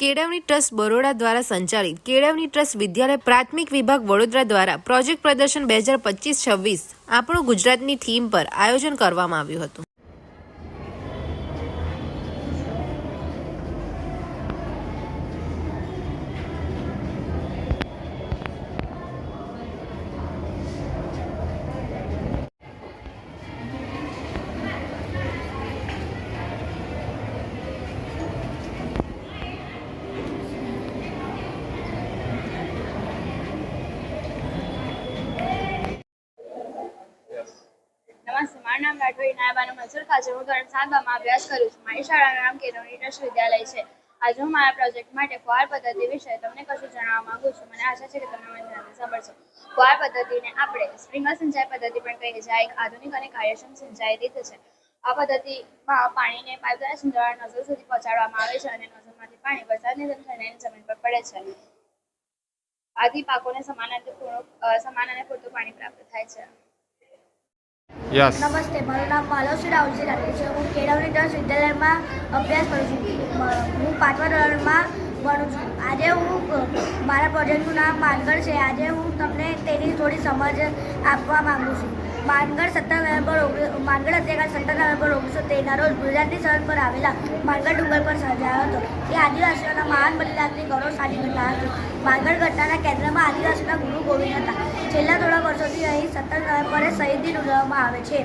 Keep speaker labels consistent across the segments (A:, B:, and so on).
A: કેળવણી ટ્રસ્ટ બરોડા દ્વારા સંચાલિત કેળવણી ટ્રસ્ટ વિદ્યાલય પ્રાથમિક વિભાગ વડોદરા દ્વારા પ્રોજેક્ટ પ્રદર્શન બે હજાર પચીસ છવ્વીસ આપણું ગુજરાતની થીમ પર આયોજન કરવામાં આવ્યું હતું.
B: મારું નામ રાઠોડી, નાયબાનું મનસુર ખાચર હું ધોરણ સાતમાં અભ્યાસ કરું છું. મારી શાળાનું નામ કેળવણી ટ્રસ્ટ વિદ્યાલય છે. આજે હું મારા પ્રોજેક્ટ માટે ફુવાર પદ્ધતિ વિશે તમને કશું જણાવવા માંગુ છું. મને આશા છે કે તમે મને ધ્યાનથી સાંભળશો. ફુવાર પદ્ધતિને આપણે સ્પ્રિંકલ સિંચાઈ પદ્ધતિ પણ કહીએ છીએ એક આધુનિક અને કાર્યક્ષમ સિંચાઈ રીત છે. આ પદ્ધતિમાં પાણીને પાઇપ દ્વારા સિંચાવા નોઝલ સુધી પહોંચાડવામાં આવે છે અને નજરમાંથી પાણી વરસાદની જેમ થઈને જમીન પર પડે છે. આથી પાકોને સમાન સમાન અને પૂરતું પાણી પ્રાપ્ત થાય છે.
C: યસ
D: નમસ્તે, મારું નામ માલવસી રાહુલજી રાઠોડ છે. હું કેળવણી દસ વિદ્યાલયમાં અભ્યાસ કરું છું. હું પાંચમા ધોરણમાં ભણું છું. આજે હું મારા પ્રોજેક્ટનું નામ માનગઢ છે. આજે હું તમને તેની થોડી સમજ આપવા માગું છું. માનગઢ સત્તર નવેમ્બર માનગઢ હત્યાકાંડ સત્તર નવેમ્બર ઓગણીસો તેરના રોજ ગુજરાતની સરહદ પર આવેલા માનગઢ ડુંગર પર સર્જાયો હતો. એ આદિવાસીઓના મહાન બલિદાનની ગૌરવશાળી ઘટના હતી. માનગઢ ઘટનાના કેન્દ્રમાં આદિવાસીના ગુરુ ગોવિંદ હતા. છેલ્લા થોડા વર્ષોથી અહીં સત્તર નવેમ્બરે શહીદ ઉજવવામાં આવે છે.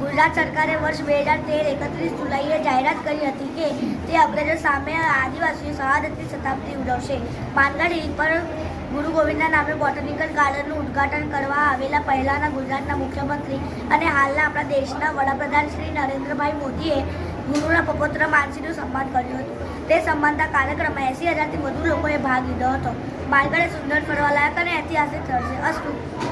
D: ગુજરાત સરકારે વર્ષ બે હજાર તેર એકત્રીસ જુલાઈએ જાહેરાત કરી હતી કે તે અંગ્રેજો સામે આદિવાસીઓ શહાદતની શતાબ્દી ઉજવશે. પાનગઢ હિલ પર ગુરુ ગોવિંદના નામે બોટનિકલ ગાર્ડનનું ઉદ્ઘાટન કરવા આવેલા પહેલાના ગુજરાતના મુખ્યમંત્રી અને હાલના આપણા દેશના વડાપ્રધાન શ્રી નરેન્દ્રભાઈ મોદીએ ગુરુના પપોત્ર માનસીનું સન્માન કર્યું હતું. તે સન્માનતા કાર્યક્રમમાં એંસી હજારથી વધુ લોકોએ ભાગ લીધો હતો. માનગઢ એ સુંદર ફરવાલાયક અને ઐતિહાસિક સ્થળ છે. અસ્તુ.